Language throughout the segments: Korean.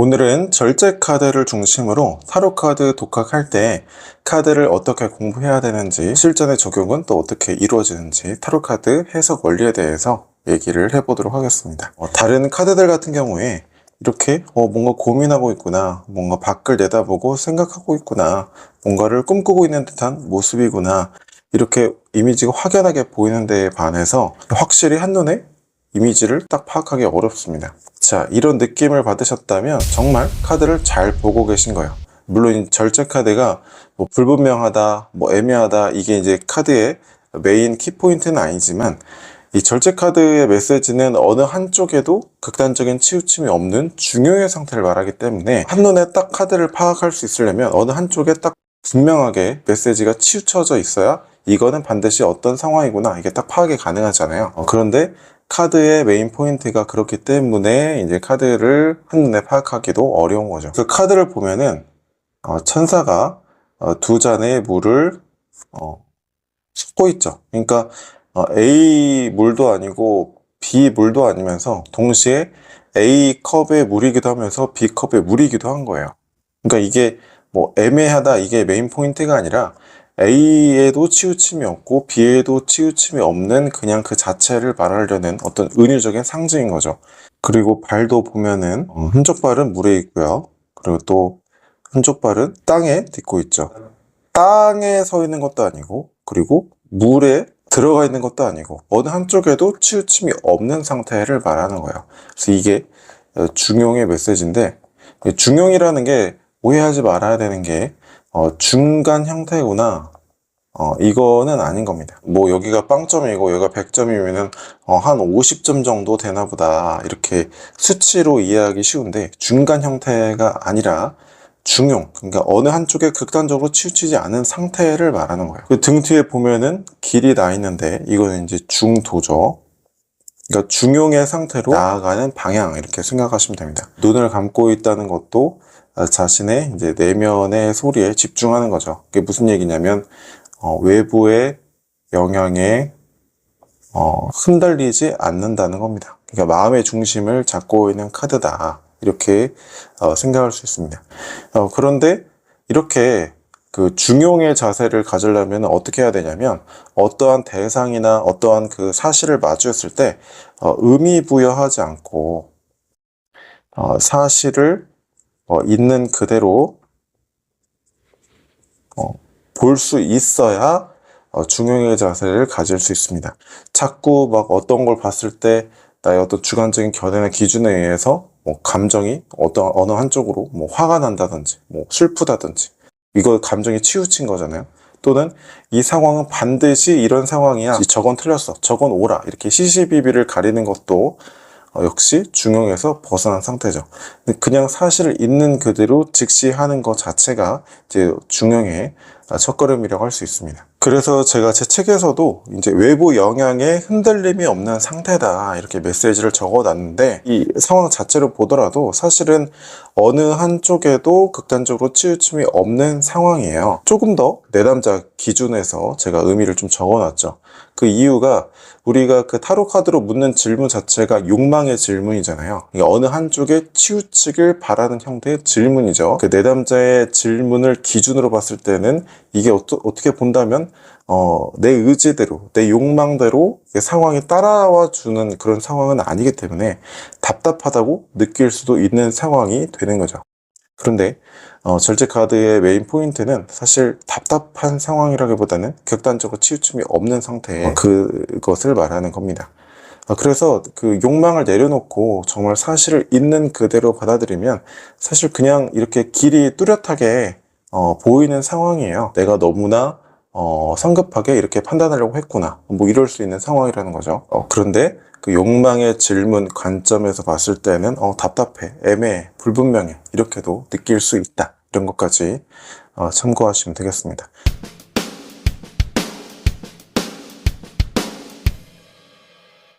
오늘은 절제 카드를 중심으로 타로 카드 독학할 때 카드를 어떻게 공부해야 되는지 실전의 적용은 또 어떻게 이루어지는지 타로 카드 해석 원리에 대해서 얘기를 해보도록 하겠습니다. 어, 다른 카드들 같은 경우에 이렇게 어, 뭔가 고민하고 있구나, 뭔가 밖을 내다보고 생각하고 있구나, 뭔가를 꿈꾸고 있는 듯한 모습이구나 이렇게 이미지가 확연하게 보이는 데에 반해서 확실히 한눈에 이미지를 딱 파악하기 어렵습니다. 자, 이런 느낌을 받으셨다면 정말 카드를 잘 보고 계신 거예요. 물론 이 절제 카드가 뭐 불분명하다, 뭐 애매하다, 이게 이제 카드의 메인 키포인트는 아니지만 이 절제 카드의 메시지는 어느 한쪽에도 극단적인 치우침이 없는 중요의 상태를 말하기 때문에 한눈에 딱 카드를 파악할 수 있으려면 어느 한쪽에 딱 분명하게 메시지가 치우쳐져 있어야 이거는 반드시 어떤 상황이구나 이게 딱 파악이 가능하잖아요. 어, 그런데 카드의 메인 포인트가 그렇기 때문에 이제 카드를 한눈에 파악하기도 어려운 거죠. 그 카드를 보면은 어, 천사가 어, 두 잔의 물을 어, 섞고 있죠. 그러니까 어, A 물도 아니고 B 물도 아니면서 동시에 A 컵의 물이기도 하면서 B 컵의 물이기도 한 거예요. 그러니까 이게 뭐 애매하다 이게 메인 포인트가 아니라 A에도 치우침이 없고 B에도 치우침이 없는 그냥 그 자체를 말하려는 어떤 은유적인 상징인 거죠. 그리고 발도 보면은 어, 한쪽 발은 물에 있고요. 그리고 또 한쪽 발은 땅에 딛고 있죠. 땅에 서 있는 것도 아니고 그리고 물에 들어가 있는 것도 아니고 어느 한쪽에도 치우침이 없는 상태를 말하는 거예요. 그래서 이게 어, 중용의 메시지인데 이 중용이라는 게 오해하지 말아야 되는 게 어, 중간 형태구나. 어, 이거는 아닌 겁니다. 뭐, 여기가 빵점이고, 여기가 100점이면은, 어, 한 50점 정도 되나 보다. 이렇게 수치로 이해하기 쉬운데, 중간 형태가 아니라, 중용. 그러니까 어느 한쪽에 극단적으로 치우치지 않은 상태를 말하는 거예요. 그 등 뒤에 보면은 길이 나 있는데, 이거는 이제 중도죠. 그러니까 중용의 상태로 나아가는 방향, 이렇게 생각하시면 됩니다. 눈을 감고 있다는 것도 아, 자신의 이제 내면의 소리에 집중하는 거죠. 그게 무슨 얘기냐면 어, 외부의 영향에 어, 흔들리지 않는다는 겁니다. 그러니까 마음의 중심을 잡고 있는 카드다. 이렇게 어, 생각할 수 있습니다. 어, 그런데 이렇게 그 중용의 자세를 가지려면 어떻게 해야 되냐면 어떠한 대상이나 어떠한 그 사실을 마주했을 때 어, 의미 부여하지 않고 어, 사실을 어, 있는 그대로 어, 볼수 있어야 어, 중용의 자세를 가질 수 있습니다. 자꾸 막 어떤 걸 봤을 때 나의 어떤 주관적인 견해나 기준에 의해서 뭐 감정이 어떤 어느 한쪽으로 뭐 화가 난다든지 뭐 슬프다든지 이거 감정이 치우친 거잖아요. 또는 이 상황은 반드시 이런 상황이야. 저건 틀렸어. 저건 오라. 이렇게 시시비비를 가리는 것도 어, 역시 중용에서 벗어난 상태죠. 그냥 사실을 있는 그대로 직시하는 것 자체가 이제 중용의 첫걸음이라고 할 수 있습니다. 그래서 제가 제 책에서도 이제 외부 영향에 흔들림이 없는 상태다 이렇게 메시지를 적어놨는데 이 상황 자체를 보더라도 사실은 어느 한쪽에도 극단적으로 치우침이 없는 상황이에요. 조금 더 내담자 기준에서 제가 의미를 좀 적어놨죠. 그 이유가 우리가 그 타로 카드로 묻는 질문 자체가 욕망의 질문이잖아요. 이게 어느 한쪽에 치우치길 바라는 형태의 질문이죠. 그 내담자의 질문을 기준으로 봤을 때는 이게 어떠, 어떻게 본다면 어, 내 의지대로, 내 욕망대로 이 상황이 따라와 주는 그런 상황은 아니기 때문에 답답하다고 느낄 수도 있는 상황이 되는 거죠. 그런데 어, 절제 카드의 메인 포인트는 사실 답답한 상황이라기보다는 극단적으로 치우침이 없는 상태의 그것을 말하는 겁니다. 어, 그래서 그 욕망을 내려놓고 정말 사실을 있는 그대로 받아들이면 사실 그냥 이렇게 길이 뚜렷하게 어, 보이는 상황이에요. 내가 너무나 어, 성급하게 이렇게 판단하려고 했구나. 뭐 이럴 수 있는 상황이라는 거죠. 어, 그런데 그 욕망의 질문 관점에서 봤을 때는 어, 답답해, 애매해, 불분명해 이렇게도 느낄 수 있다. 이런 것까지 어, 참고하시면 되겠습니다.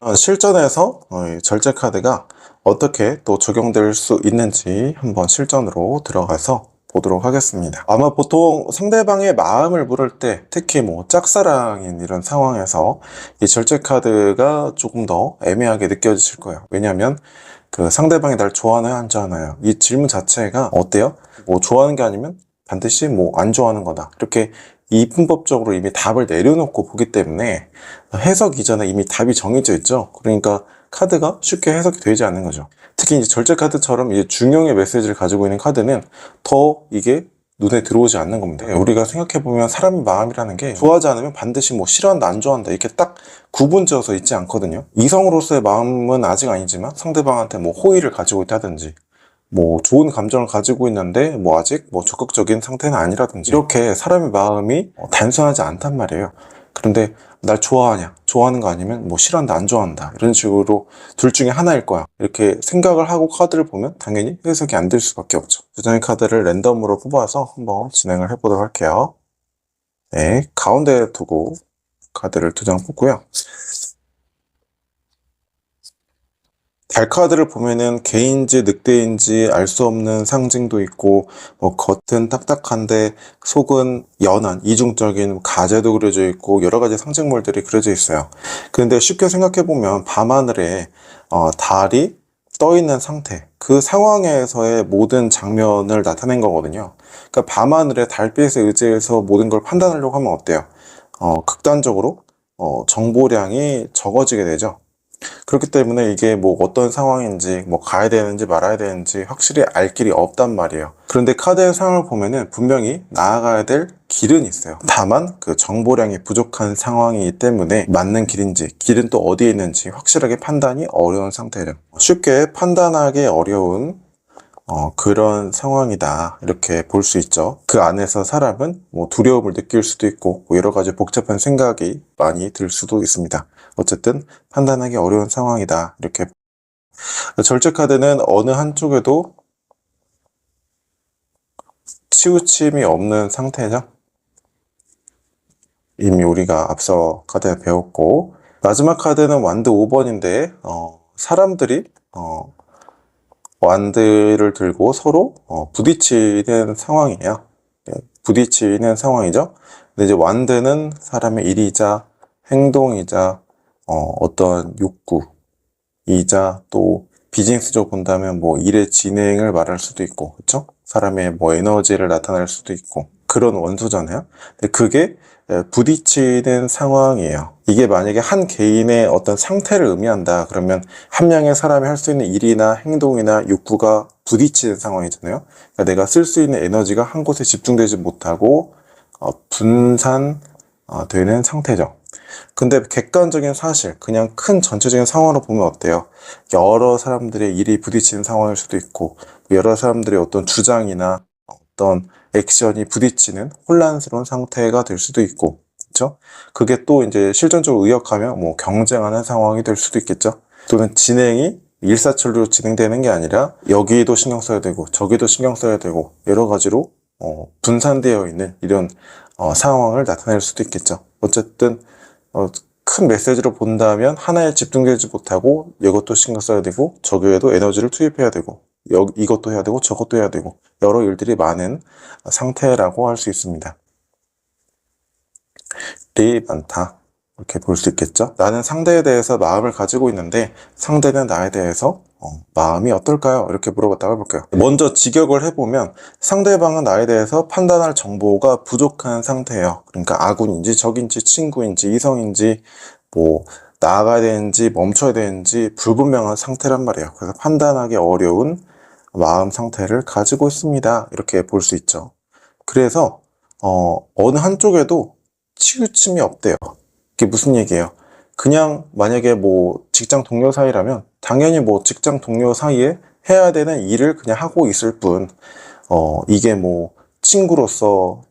어, 실전에서 어, 이 절제 카드가 어떻게 또 적용될 수 있는지 한번 실전으로 들어가서 보도록 하겠습니다. 아마 보통 상대방의 마음을 물을 때 특히 뭐 짝사랑인 이런 상황에서 이 절제 카드가 조금 더 애매하게 느껴지실 거예요. 왜냐하면 그 상대방이 날 좋아하나요, 안 좋아하나요? 이 질문 자체가 어때요? 뭐 좋아하는 게 아니면 반드시 뭐 안 좋아하는 거다. 이렇게 이분법적으로 이미 답을 내려놓고 보기 때문에 해석 이전에 이미 답이 정해져 있죠. 그러니까 카드가 쉽게 해석이 되지 않는 거죠. 특히 이제 절제 카드처럼 이제 중용의 메시지를 가지고 있는 카드는 더 이게 눈에 들어오지 않는 겁니다. 우리가 생각해보면 사람의 마음이라는 게 좋아하지 않으면 반드시 뭐 싫어한다, 안 좋아한다 이렇게 딱 구분 지어서 있지 않거든요. 이성으로서의 마음은 아직 아니지만 상대방한테 뭐 호의를 가지고 있다든지 뭐 좋은 감정을 가지고 있는데 뭐 아직 뭐 적극적인 상태는 아니라든지 이렇게 사람의 마음이 어, 단순하지 않단 말이에요. 그런데 날 좋아하냐, 좋아하는 거 아니면 뭐 싫어한다, 안 좋아한다 이런 식으로 둘 중에 하나일 거야. 이렇게 생각을 하고 카드를 보면 당연히 해석이 안 될 수밖에 없죠. 두 장의 카드를 랜덤으로 뽑아서 한번 진행을 해보도록 할게요. 네, 가운데에 두고 카드를 두 장 뽑고요. 달 카드를 보면은 개인지 늑대인지 알 수 없는 상징도 있고 뭐 겉은 딱딱한데 속은 연한 이중적인 가재도 그려져 있고 여러 가지 상징물들이 그려져 있어요. 그런데 쉽게 생각해 보면 밤하늘에 어, 달이 떠 있는 상태 그 상황에서의 모든 장면을 나타낸 거거든요. 그러니까 밤하늘에 달빛에 의지해서 모든 걸 판단하려고 하면 어때요? 어, 극단적으로 어, 정보량이 적어지게 되죠. 그렇기 때문에 이게 뭐 어떤 상황인지 뭐 가야 되는지 말아야 되는지 확실히 알 길이 없단 말이에요. 그런데 카드의 상황을 보면은 분명히 나아가야 될 길은 있어요. 다만 그 정보량이 부족한 상황이기 때문에 맞는 길인지 길은 또 어디에 있는지 확실하게 판단이 어려운 상태죠. 쉽게 판단하기 어려운 어, 그런 상황이다. 이렇게 볼 수 있죠. 그 안에서 사람은 뭐 두려움을 느낄 수도 있고, 뭐 여러 가지 복잡한 생각이 많이 들 수도 있습니다. 어쨌든 판단하기 어려운 상황이다. 이렇게. 절제 카드는 어느 한쪽에도 치우침이 없는 상태죠. 이미 우리가 앞서 카드에 배웠고, 마지막 카드는 완드 5번인데, 어, 사람들이, 어, 완드를 들고 서로 어, 부딪히는 상황이에요. 예, 부딪히는 상황이죠. 근데 이제 완드는 사람의 일이자 행동이자 어, 떤 욕구이자 또 비즈니스적으로 본다면 뭐 일의 진행을 말할 수도 있고 그렇죠? 사람의 뭐 에너지를 나타낼 수도 있고 그런 원소잖아요. 근데 그게 예, 부딪히는 상황이에요. 이게 만약에 한 개인의 어떤 상태를 의미한다 그러면 한 명의 사람이 할 수 있는 일이나 행동이나 욕구가 부딪히는 상황이잖아요. 그러니까 내가 쓸 수 있는 에너지가 한 곳에 집중되지 못하고 어, 분산되는 어, 상태죠. 근데 객관적인 사실, 그냥 큰 전체적인 상황으로 보면 어때요? 여러 사람들의 일이 부딪히는 상황일 수도 있고, 여러 사람들의 어떤 주장이나 어떤 액션이 부딪히는 혼란스러운 상태가 될 수도 있고, 그렇죠? 그게 또 이제 실전적으로 의역하면 뭐 경쟁하는 상황이 될 수도 있겠죠. 또는 진행이 일사천리로 진행되는 게 아니라 여기도 신경 써야 되고 저기도 신경 써야 되고 여러 가지로 어, 분산되어 있는 이런 어, 상황을 나타낼 수도 있겠죠. 어쨌든 어, 큰 메시지로 본다면 하나에 집중되지 못하고 이것도 신경 써야 되고 저기에도 에너지를 투입해야 되고 여, 이것도 해야 되고 저것도 해야 되고 여러 일들이 많은 상태라고 할 수 있습니다. 리 많다. 이렇게 볼 수 있겠죠? 나는 상대에 대해서 마음을 가지고 있는데 상대는 나에 대해서 어, 마음이 어떨까요? 이렇게 물어봤다고 해볼게요. 먼저 직역을 해보면 상대방은 나에 대해서 판단할 정보가 부족한 상태예요. 그러니까 아군인지 적인지 친구인지 이성인지 뭐 나아가야 되는지 멈춰야 되는지 불분명한 상태란 말이에요. 그래서 판단하기 어려운 마음 상태를 가지고 있습니다. 이렇게 볼 수 있죠. 그래서 어, 어느 한쪽에도 치우침이 없대요. 이게 무슨 얘기예요? 그냥 만약에 뭐 직장 동료 사이라면 당연히 뭐 직장 동료 사이에 해야 되는 일을 그냥 하고 있을 뿐, 어, 이게 뭐 친구로서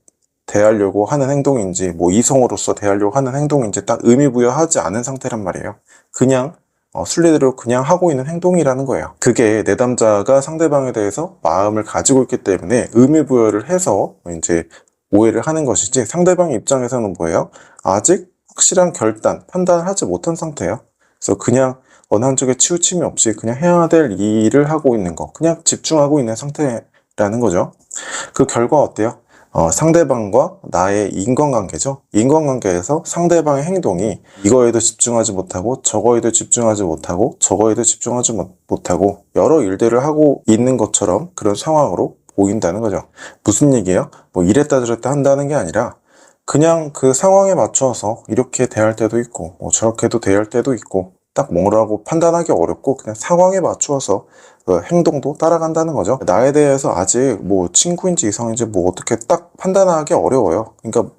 대하려고 하는 행동인지, 뭐 이성으로서 대하려고 하는 행동인지 딱 의미 부여하지 않은 상태란 말이에요. 그냥 어, 순리대로 그냥 하고 있는 행동이라는 거예요. 그게 내담자가 상대방에 대해서 마음을 가지고 있기 때문에 의미 부여를 해서 이제 오해를 하는 것이지 상대방 입장에서는 뭐예요? 아직 확실한 결단, 판단을 하지 못한 상태예요. 그래서 그냥 어느 한쪽에 치우침이 없이 그냥 해야 될 일을 하고 있는 거, 그냥 집중하고 있는 상태라는 거죠. 그 결과 어때요? 어, 상대방과 나의 인간관계죠. 인간관계에서 상대방의 행동이 이거에도 집중하지 못하고 저거에도 집중하지 못하고 저거에도 집중하지 못- 못하고 여러 일들을 하고 있는 것처럼 그런 상황으로 보인다는 거죠. 무슨 얘기예요? 뭐 이랬다 저랬다 한다는 게 아니라 그냥 그 상황에 맞춰서 이렇게 대할 때도 있고 뭐 저렇게도 대할 때도 있고 딱 뭐라고 판단하기 어렵고 그냥 상황에 맞추어서 그 행동도 따라간다는 거죠. 나에 대해서 아직 뭐 친구인지 이성인지 뭐 어떻게 딱 판단하기 어려워요. 그러니까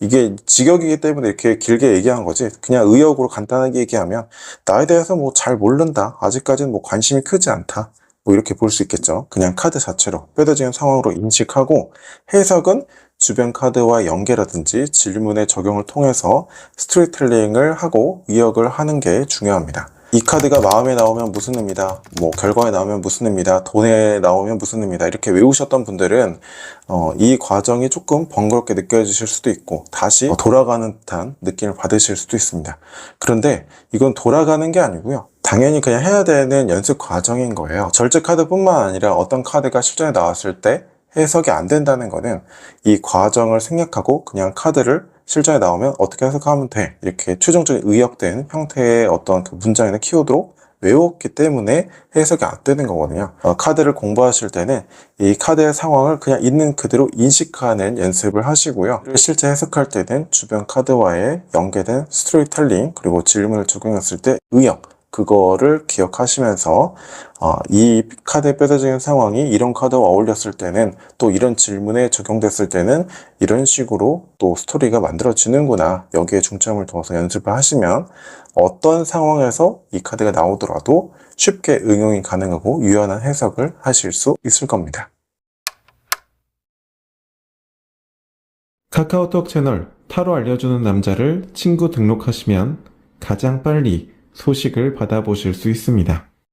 이게 직역이기 때문에 이렇게 길게 얘기한 거지. 그냥 의역으로 간단하게 얘기하면 나에 대해서 뭐 잘 모른다. 아직까지는 뭐 관심이 크지 않다. 뭐 이렇게 볼 수 있겠죠. 그냥 카드 자체로 뼈대지는 상황으로 인식하고 해석은 주변 카드와 연계라든지 질문의 적용을 통해서 스토리텔링을 하고 의역을 하는 게 중요합니다. 이 카드가 마음에 나오면 무슨 의미다, 뭐 결과에 나오면 무슨 의미다, 돈에 나오면 무슨 의미다 이렇게 외우셨던 분들은 어, 이 과정이 조금 번거롭게 느껴지실 수도 있고 다시 어, 돌아가는 듯한 느낌을 받으실 수도 있습니다. 그런데 이건 돌아가는 게 아니고요. 당연히 그냥 해야 되는 연습 과정인 거예요. 절제 카드뿐만 아니라 어떤 카드가 실전에 나왔을 때 해석이 안 된다는 거는 이 과정을 생략하고 그냥 카드를 실전에 나오면 어떻게 해석하면 돼. 이렇게 최종적인 의역된 형태의 어떤 그 문장이나 키워드로 외웠기 때문에 해석이 안 되는 거거든요. 어, 카드를 공부하실 때는 이 카드의 상황을 그냥 있는 그대로 인식하는 연습을 하시고요. 실제 해석할 때는 주변 카드와의 연계된 스토리텔링 그리고 질문을 적용했을 때 의역 그거를 기억하시면서 어, 이 카드에 뼈대지는 상황이 이런 카드와 어울렸을 때는 또 이런 질문에 적용됐을 때는 이런 식으로 또 스토리가 만들어지는구나 여기에 중점을 둬서 연습을 하시면 어떤 상황에서 이 카드가 나오더라도 쉽게 응용이 가능하고 유연한 해석을 하실 수 있을 겁니다. 카카오톡 채널 타로 알려주는 남자를 친구 등록하시면 가장 빨리 소식을 받아보실 수 있습니다.